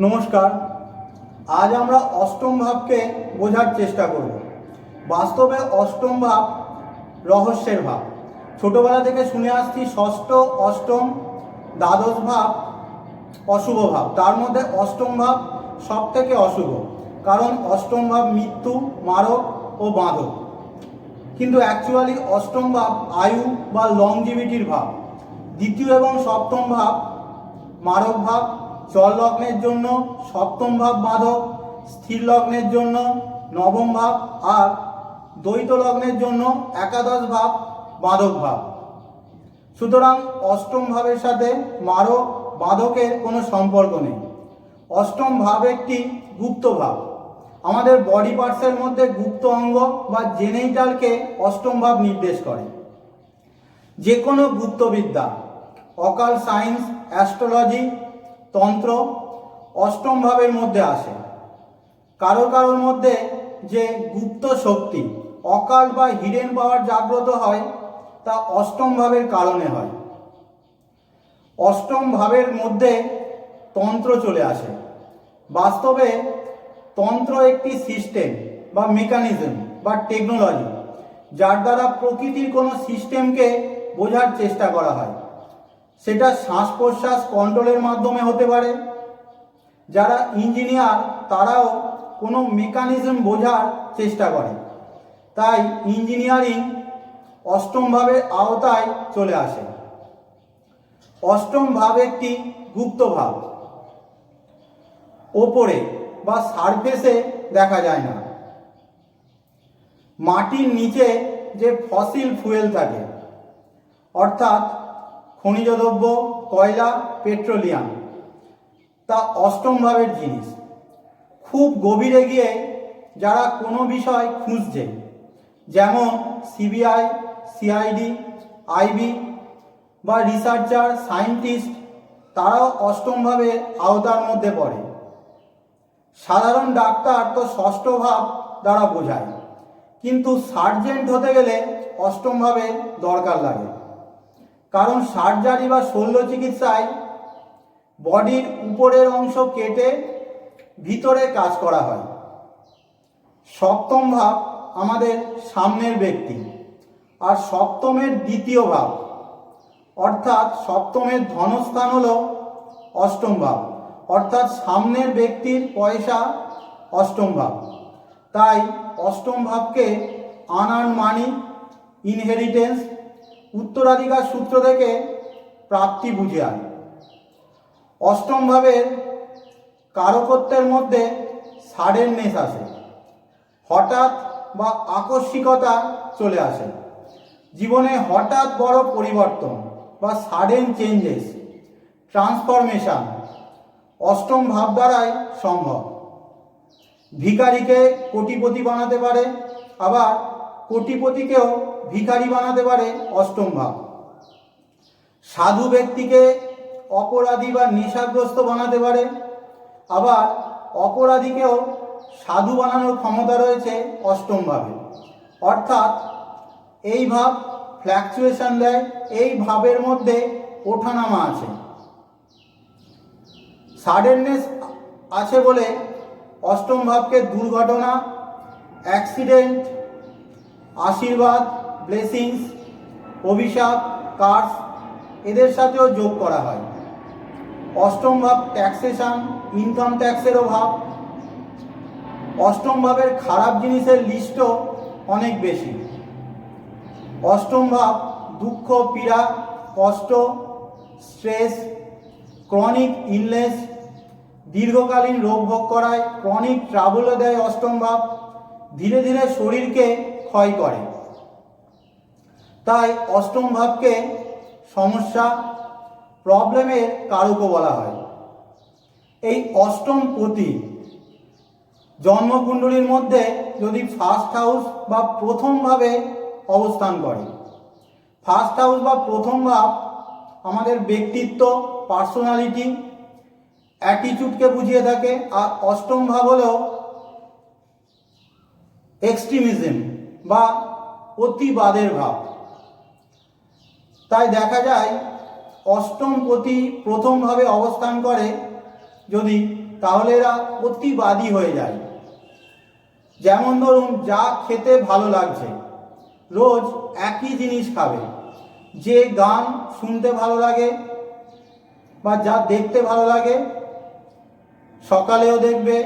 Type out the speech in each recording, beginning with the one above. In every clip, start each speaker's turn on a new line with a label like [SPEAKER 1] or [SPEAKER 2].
[SPEAKER 1] নমস্কার। আজ আমরা অষ্টম ভাবকে বোঝার চেষ্টা করব। বাস্তবে অষ্টম ভাব রহস্যের ভাব। ছোটবেলা থেকে শুনে আসছি ষষ্ঠ, অষ্টম, দ্বাদশ ভাব, অশুভ ভাব। তার মধ্যে অষ্টম ভাব সব থেকে অশুভ। কারণ অষ্টম ভাব মৃত্যু, মারক ও বাঁধক। কিন্তু অ্যাকচুয়ালি অষ্টম ভাব আয়ু বা লংজিভিটির ভাব। দ্বিতীয় এবং সপ্তম ভাব মারক ভাব জল লগ্নের জন্য সপ্তম ভাব বাঁধক, স্থির লগ্নের জন্য নবম ভাব আর দ্বৈত লগ্নের জন্য একাদশ ভাব বাঁধক ভাব। সুতরাং অষ্টম ভাবের সাথে মারক বাঁধকের কোনো সম্পর্ক নেই। অষ্টম ভাব একটি গুপ্ত ভাব। আমাদের বডি পার্টসের মধ্যে গুপ্ত অঙ্গ বা জেনেইটালকে অষ্টম ভাব নির্দেশ করে। যে কোনো গুপ্তবিদ্যা অকাল সায়েন্স অ্যাস্ট্রোলজি তন্ত্র অষ্টম ভাবের মধ্যে আসে। কারও কারোর মধ্যে যে গুপ্ত শক্তি, অকাল বা হিডেন পাওয়ার জাগ্রত হয়, তা অষ্টম ভাবের কারণে হয়। অষ্টম ভাবের মধ্যে তন্ত্র চলে আসে। বাস্তবে তন্ত্র একটি সিস্টেম বা মেকানিজম বা টেকনোলজি যার দ্বারা প্রকৃতির কোনো সিস্টেমকে বোঝার চেষ্টা করা হয়। সেটা শ্বাস প্রশ্বাস কন্ট্রোলের মাধ্যমে হতে পারে। যারা ইঞ্জিনিয়ার, তারাও কোনো মেকানিজম বোঝার চেষ্টা করে। তাই ইঞ্জিনিয়ারিং অষ্টমভাবে আওতায় চলে আসে। অষ্টম ভাব একটি গুপ্ত ভাব। ওপরে বা সারফেসে দেখা যায় না। মাটির নিচে যে ফসিল ফুয়েল থাকে, অর্থাৎ খনিজ দ্রব্য কয়লা, পেট্রোলিয়াম। তা অষ্টম ভাবের জিনিস। খুব গভীরে গিয়ে যারা কোনো বিষয় খুঁজছে, যেমন সিবিআই, সিআইডি, আইবি বা রিসার্চার, সায়েন্টিস্ট, তারাও অষ্টমভাবে আওতার মধ্যে পড়ে। সাধারণ ডাক্তার তো ষষ্ঠ ভাব দ্বারা বোঝায়, কিন্তু সার্জেন্ট হতে গেলে অষ্টমভাবে দরকার লাগে। কারণ সার্জারি বা শল্য চিকিৎসায় বডির উপরের অংশ কেটে ভিতরে কাজ করা হয়। সপ্তম ভাব আমাদের সামনের ব্যক্তি আর সপ্তমের দ্বিতীয় ভাব। অর্থাৎ সপ্তমের ধনস্থান হলো অষ্টম ভাব। অর্থাৎ সামনের ব্যক্তির পয়সা অষ্টম ভাব। তাই অষ্টম ভাবকে আনার্ন মানি ইনহেরিটেন্স উত্তরাধিকার সূত্র থেকে প্রাপ্তি বুঝে আয় অষ্টম ভাবের কারকত্বের মধ্যে সাডেননেস আসে। হঠাৎ বা আকস্মিকতা চলে আসে। জীবনে হঠাৎ বড় পরিবর্তন বা সাডেন চেঞ্জেস ট্রান্সফরমেশন অষ্টম ভাব দ্বারাই সম্ভব। ভিখারিকে কোটিপতি বানাতে পারে, আবার কোটিপতিকেও ভিখারি বানাতে পারে অষ্টম ভাব। সাধু ব্যক্তিকে অপরাধী বা নেশাগ্রস্ত বানাতে পারে। আবার অপরাধীকেও সাধু বানানোর ক্ষমতা রয়েছে অষ্টম ভাবে। অর্থাৎ এই ভাব ফ্ল্যাকচুয়েশন দেয়, এই ভাবের মধ্যে ওঠানামা আছে। সাডেননেস আছে বলে অষ্টম ভাবকে দুর্ঘটনা অ্যাক্সিডেন্ট আশীর্বাদ ব্লেসিংস অভিশাপ কার্স এদের সাথেও যোগ করা হয়। অষ্টম ভাব ট্যাক্সেশন ইনকাম ট্যাক্সের অভাব অষ্টম ভাবের খারাপ জিনিসের লিস্টও অনেক বেশি। অষ্টম ভাব দুঃখ, পীড়া, কষ্ট স্ট্রেস ক্রনিক ইলনেস দীর্ঘকালীন রোগ ভোগ করায় ক্রনিক ট্রাবলও দেয় অষ্টম ভাব। ধীরে ধীরে শরীরকে ক্ষয় করে। তাই অষ্টম ভাবকে সমস্যা প্রবলেমের কারকও বলা হয়। এই অষ্টম পতি জন্মকুণ্ডলীর মধ্যে যদি ফার্স্ট হাউস বা প্রথমভাবে অবস্থান করে। ফার্স্ট হাউস বা প্রথম ভাব আমাদের ব্যক্তিত্ব পার্সোনালিটি অ্যাটিটিউডকে বুঝিয়ে থাকে আর অষ্টম ভাব হলো এক্সট্রিমিজম বা অতিবাদের ভাব। তাই দেখা যায় অষ্টম পতি প্রথমভাবে অবস্থান করে যদি, তাহলে এরা প্রতিবাদী হয়ে যায়। যেমন ধরুন, যা খেতে ভালো লাগছে, রোজ একই জিনিস খাবে। যে গান শুনতে ভালো লাগে বা যা দেখতে ভালো লাগে, সকালেও দেখবে,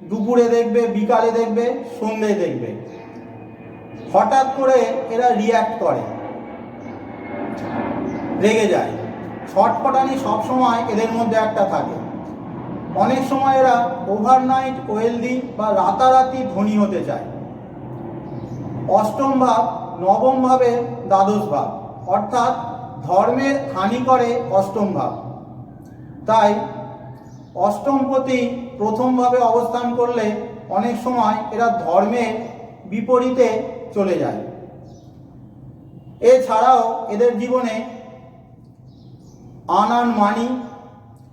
[SPEAKER 1] দুপুরে দেখবে, বিকালে দেখবে, সন্ধ্যে দেখবে। হঠাৎ করে এরা রিয়্যাক্ট করে। রেগে যায়। ছটফটানি সবসময় এদের মধ্যে একটা থাকে। অনেক সময় এরা ওভারনাইট ওয়েলদি বা রাতারাতি ধনী হতে চায়। অষ্টম ভাব, নবম ভাবে দ্বাদশ ভাব, অর্থাৎ ধর্মের হানি করে অষ্টম ভাব। তাই অষ্টমপতি প্রথমভাবে অবস্থান করলে অনেক সময় এরা ধর্মের বিপরীতে চলে যায়। এছাড়াও এদের জীবনে আনান মানি,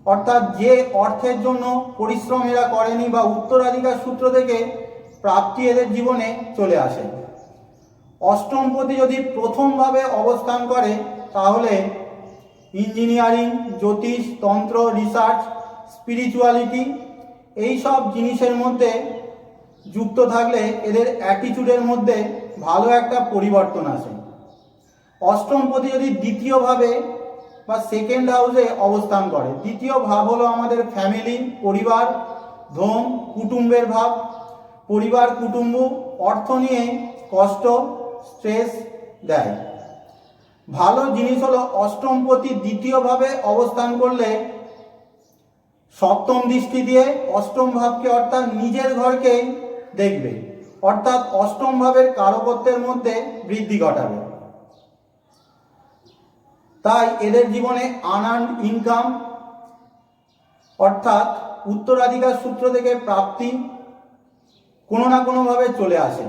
[SPEAKER 1] অর্থাৎ যে অর্থের জন্য পরিশ্রম এরা করেনি বা উত্তরাধিকার সূত্র থেকে প্রাপ্তি এদের জীবনে চলে আসে। অষ্টমপতি যদি প্রথমভাবে অবস্থান করে, তাহলে ইঞ্জিনিয়ারিং, জ্যোতিষ, তন্ত্র, রিসার্চ, স্পিরিচুয়ালিটি এই সব জিনিসের মধ্যে যুক্ত থাকলে এদের অ্যাটিটিউডের মধ্যে ভালো একটা পরিবর্তন আসে। অষ্টমপতি যদি দ্বিতীয়ভাবে বা সেকেন্ড হাউসে অবস্থান করে, দ্বিতীয় ভাব হলো আমাদের ফ্যামিলি পরিবার, ধন, কুটুম্বের ভাব। পরিবার, কুটুম্ব, অর্থ নিয়ে কষ্ট স্ট্রেস দেয়। ভালো জিনিস হলো অষ্টমপতি দ্বিতীয়ভাবে অবস্থান করলে সপ্তম দৃষ্টি দিয়ে অষ্টম ভাবকে অর্থাৎ নিজের ঘরকে দেখবে। অর্থাৎ অষ্টম ভাবের কারকত্বের মধ্যে বৃদ্ধি ঘটাবে। তাই এদের জীবনে আনান ইনকাম অর্থাৎ উত্তরাধিকার সূত্র থেকে প্রাপ্তি কোনো না কোনোভাবে চলে আসে।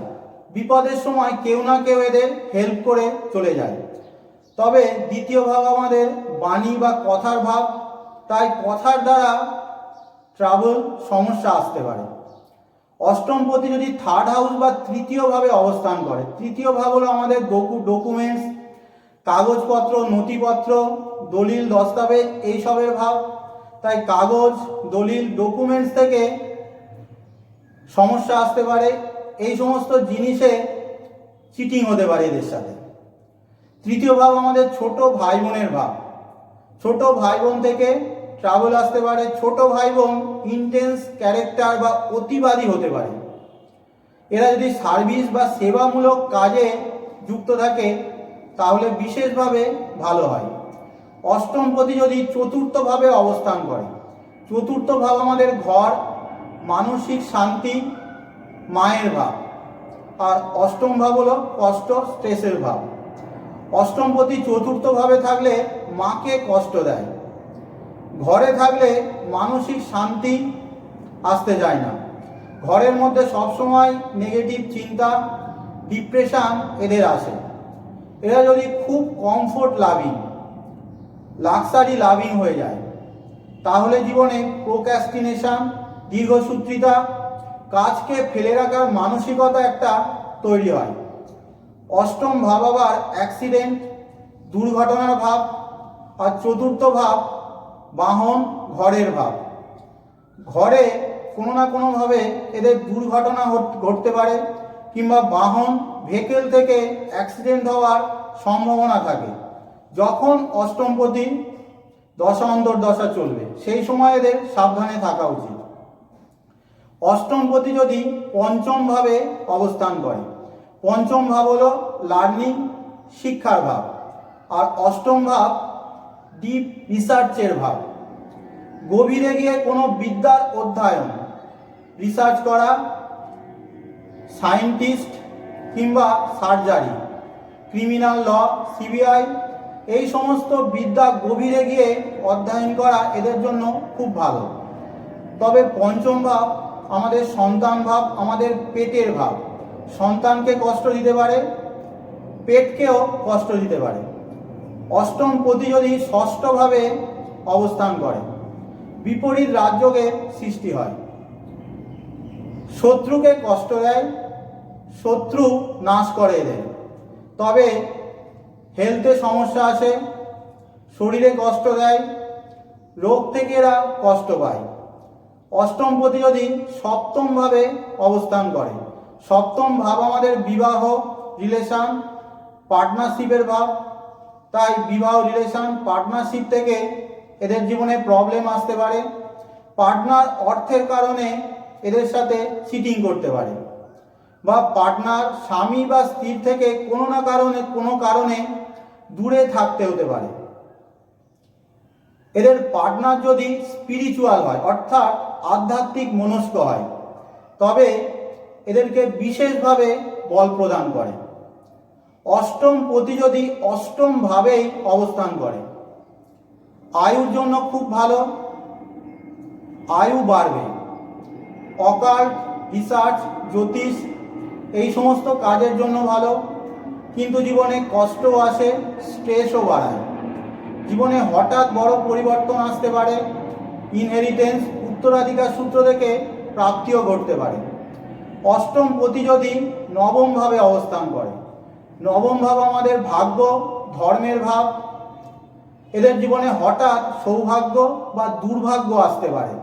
[SPEAKER 1] বিপদের সময় কেউ না কেউ এদের হেল্প করে চলে যায়। তবে দ্বিতীয় ভাব আমাদের বাণী বা কথার ভাব, তাই কথার দ্বারা ট্রাভেল সমস্যা আসতে পারে। অষ্টমপতি যদি থার্ড হাউস বা তৃতীয়ভাবে অবস্থান করে, তৃতীয় ভাব হলো আমাদের ডকু ডকুমেন্টস কাগজপত্র, নথিপত্র, দলিল, দস্তাবেজ, এইসবের ভাব। তাই কাগজ, দলিল ডকুমেন্টস থেকে সমস্যা আসতে পারে। এই সমস্ত জিনিসে চিটিং হতে পারে এদের সাথে। তৃতীয় ভাব আমাদের ছোট ভাই বোনের ভাব। ছোট ভাই বোন থেকে ট্রাভেল আসতে পারে। ছোট ভাই বোন ইন্টেন্স ক্যারেক্টার বা অতিবাদী হতে পারে। এরা যদি সার্ভিস বা সেবামূলক কাজে যুক্ত থাকে তাহলে বিশেষভাবে ভালো হয়। অষ্টমপতি যদি চতুর্থভাবে অবস্থান করে চতুর্থ ভাব আমাদের ঘর, মানসিক শান্তি, মায়ের ভাব। আর অষ্টম ভাব হলো কষ্ট, স্ট্রেসের ভাব। অষ্টমপতি চতুর্থভাবে থাকলে মাকে কষ্ট দেয়। ঘরে থাকলে মানসিক শান্তি আসতে যায় না। ঘরের মধ্যে সবসময় নেগেটিভ চিন্তা ডিপ্রেশন এদের আসে। এরা যদি খুব কমফোর্ট লাভিং লাক্সারি লাভিং হয়ে যায়, তাহলে জীবনে প্রোক্যাস্টিনেশন দীর্ঘসূত্রিতা, কাজকে ফেলে রাখার মানসিকতা একটা তৈরি হয়। অষ্টম ভাব আবার অ্যাক্সিডেন্ট দুর্ঘটনার ভাব, আর চতুর্থ ভাব বাহন, ঘরের ভাব। ঘরে কোনো না কোনোভাবে এদের দুর্ঘটনা ঘট- ঘটতে পারে। কিংবা বাহন, ভেহিকেল থেকে অ্যাক্সিডেন্ট হওয়ার সম্ভাবনা থাকে। যখন অষ্টমপতি দশা অন্তর্দশা চলবে, সেই সময় এদের সাবধানে থাকা উচিত। অষ্টমপতি যদি পঞ্চমভাবে অবস্থান করে, পঞ্চম ভাব হলো লার্নিং শিক্ষার ভাব। আর অষ্টম ভাব ডিপ রিসার্চের ভাব। গভীরে গিয়ে কোনো বিদ্যার অধ্যয়ন রিসার্চ করা সায়েন্টিস্ট কিংবা সার্জারি, ক্রিমিনাল ল, সিবিআই, এই সমস্ত বিদ্যা গভীরে গিয়ে অধ্যয়ন করা এদের জন্য খুব ভালো। তবে পঞ্চম ভাব আমাদের সন্তান ভাব, আমাদের পেটের ভাব। সন্তানকে কষ্ট দিতে পারে, পেটকেও কষ্ট দিতে পারে। অষ্টম পতি যদি ষষ্ঠভাবে অবস্থান করে, বিপরীত রাজ্যকে সৃষ্টি হয়। শত্রুকে কষ্ট দেয়, শত্রু নাশ করে এদের তবে হেলথে সমস্যা আসে, শরীরে কষ্ট দেয়, রোগ থেকে এরা কষ্ট পায়। অষ্টম পতি যদি সপ্তম ভাবে অবস্থান করে। সপ্তম ভাব আমাদের বিবাহ রিলেশন পার্টনারশিপের ভাব। তাই বিবাহ রিলেশন পার্টনারশিপ থেকে এদের জীবনে প্রবলেম আসতে পারে। পার্টনার অর্থের কারণে এদের সাথে চিটিং করতে পারে। বা পার্টনার স্বামী বা স্ত্রীর থেকে কোনো না কারণে, কোনো কারণে দূরে থাকতে হতে পারে। এদের পার্টনার যদি স্পিরিচুয়াল হয়, অর্থাৎ আধ্যাত্মিক মনস্ক হয়, তবে এদেরকে বিশেষভাবে বল প্রদান করে। অষ্টম পতি যদি অষ্টম ভাবেই অবস্থান করে, আয়ুর জন্য খুব ভালো, আয়ু বাড়বে। অকাল্ট রিসার্চ জ্যোতিষ, এই সমস্ত কাজের জন্য ভালো, কিন্তু জীবনে কষ্টও আসে স্ট্রেসও বাড়ায়। জীবনে হঠাৎ বড় পরিবর্তন আসতে পারে ইনহেরিটেন্স উত্তরাধিকার সূত্র থেকে প্রাপ্তিও ঘটতে পারে। অষ্টম পতি যদি নবমভাবে অবস্থান করে। নবম ভাব আমাদের ভাগ্য, ধর্মের ভাব। এদের জীবনে হঠাৎ সৌভাগ্য বা দুর্ভাগ্য আসতে পারে।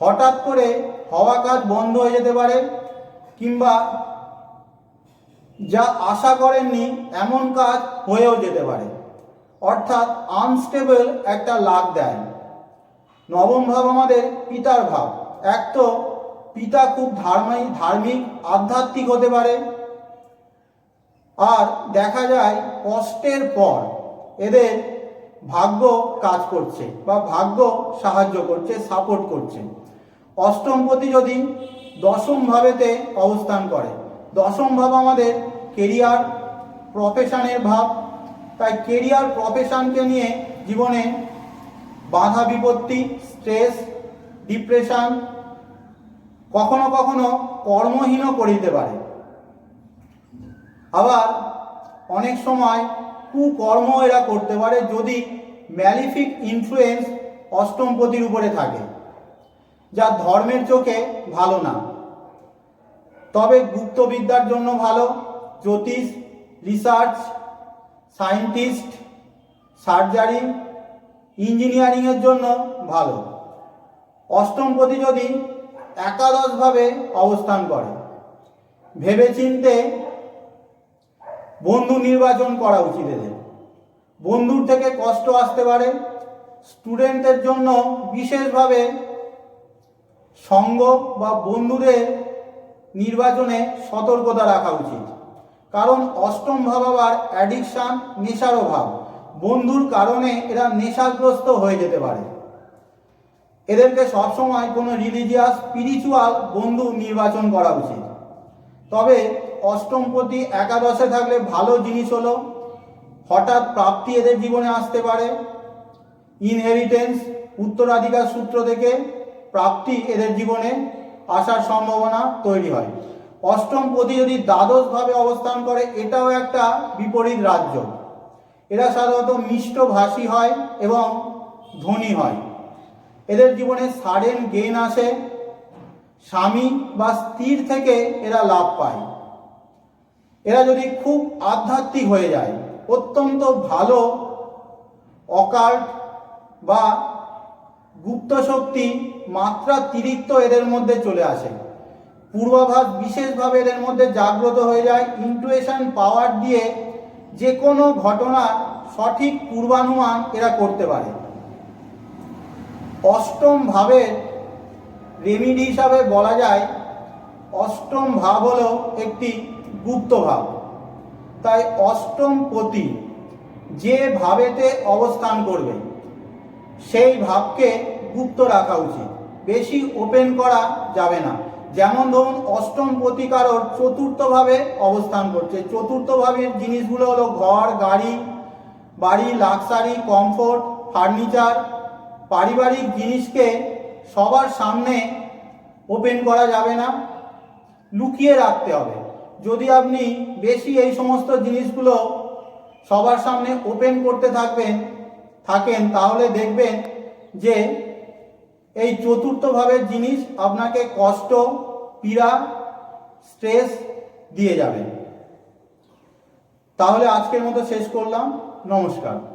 [SPEAKER 1] হঠাৎ করে হওয়া কাজ বন্ধ হয়ে যেতে পারে কিংবা যা আশা করেননি এমন কাজ হয়েও যেতে পারে। অর্থাৎ আনস্টেবল একটা লাভ দেয়। নবম ভাব আমাদের পিতার ভাব। এক তো পিতা খুব ধার্মিক ধার্মিক, আধ্যাত্মিক হতে পারে। আর দেখা যায় কষ্টের পর এদের ভাগ্য কাজ করছে বা ভাগ্য সাহায্য করছে সাপোর্ট করছে। অষ্টমপতি যদি দশম ভাবেতে অবস্থান করে। দশম ভাব আমাদের কেরিয়ার প্রফেশনের ভাব। তাই কেরিয়ার প্রফেশনকে নিয়ে জীবনে বাধা বিপত্তি স্ট্রেস ডিপ্রেশন কখনো কখনো কর্মহীনও করিতে পারে। আবার অনেক সময় কুকর্ম এরা করতে পারে যদি ম্যালিফিক ইনফ্লুয়েন্স অষ্টমপতির উপরে থাকে। যা ধর্মের চোখে ভালো না। তবে গুপ্তবিদ্যার জন্য ভালো। জ্যোতিষ, রিসার্চ সায়েন্টিস্ট সার্জারি ইঞ্জিনিয়ারিংয়ের জন্য ভালো। অষ্টমপতি যদি একাদশভাবে অবস্থান করে, ভেবেচিন্তে বন্ধু নির্বাচন করা উচিত এদের। বন্ধুর থেকে কষ্ট আসতে পারে। স্টুডেন্টদের জন্য বিশেষভাবে সঙ্গ বা বন্ধুদের নির্বাচনে সতর্কতা রাখা উচিত। কারণ অষ্টম ভাব আবার অ্যাডিকশান নেশার অভাব। বন্ধুর কারণে এরা নেশাগ্রস্ত হয়ে যেতে পারে। এদেরকে সবসময় কোনো রিলিজিয়াস স্পিরিচুয়াল বন্ধু নির্বাচন করা উচিত। তবে অষ্টমপতি একাদশে থাকলে ভালো জিনিস হলো, হঠাৎ প্রাপ্তি এদের জীবনে আসতে পারে। ইনহেরিটেন্স উত্তরাধিকার সূত্র থেকে প্রাপ্তি এদের জীবনে আসার সম্ভাবনা তৈরি হয়। অষ্টম পতি যদি দ্বাদশভাবে অবস্থান করে, এটাও একটা বিপরীত রাজ্য। এরা সাধারণত মিষ্টভাষী হয় এবং ধনী হয়। এদের জীবনে সাডেন গেন আসে, স্বামী বা স্ত্রীর থেকে এরা লাভ পায়। এরা যদি খুব আধ্যাত্মিক হয়ে যায়, অত্যন্ত ভালো, অকাল্ট বা গুপ্ত শক্তি মাত্রাতিরিক্ত এদের মধ্যে চলে আসে। পূর্বাভাস বিশেষভাবে এদের মধ্যে জাগ্রত হয়ে যায়। ইন্টুয়েশন পাওয়ার দিয়ে যে কোনো ঘটনার সঠিক পূর্বানুমান এরা করতে পারে। অষ্টম ভাবের রেমিডি হিসাবে বলা যায়, অষ্টম ভাব হলো একটি গুপ্ত ভাব। তাই অষ্টম পতি যে ভাবেতে অবস্থান করবে। সেই ভাবকে গুপ্ত রাখা উচিত। বেশি ওপেন করা যাবে না। যেমন ধরুন, অষ্টম প্রতিকারর চতুর্থভাবে অবস্থান করছে। চতুর্থভাবের জিনিসগুলো হলো ঘর, গাড়ি, বাড়ি লাক্সারি কমফোর্ট ফার্নিচার পারিবারিক জিনিসকে সবার সামনে ওপেন করা যাবে না, লুকিয়ে রাখতে হবে। যদি আপনি বেশি এই সমস্ত জিনিসগুলো সবার সামনে ওপেন করতে থাকবেন থাকেন, তাহলে দেখবেন যে এই চতুর্থভাবে জিনিস আপনাকে কষ্ট, পীড়া, স্ট্রেস দিয়ে যাবে। তাহলে আজকের মতো শেষ করলাম। নমস্কার।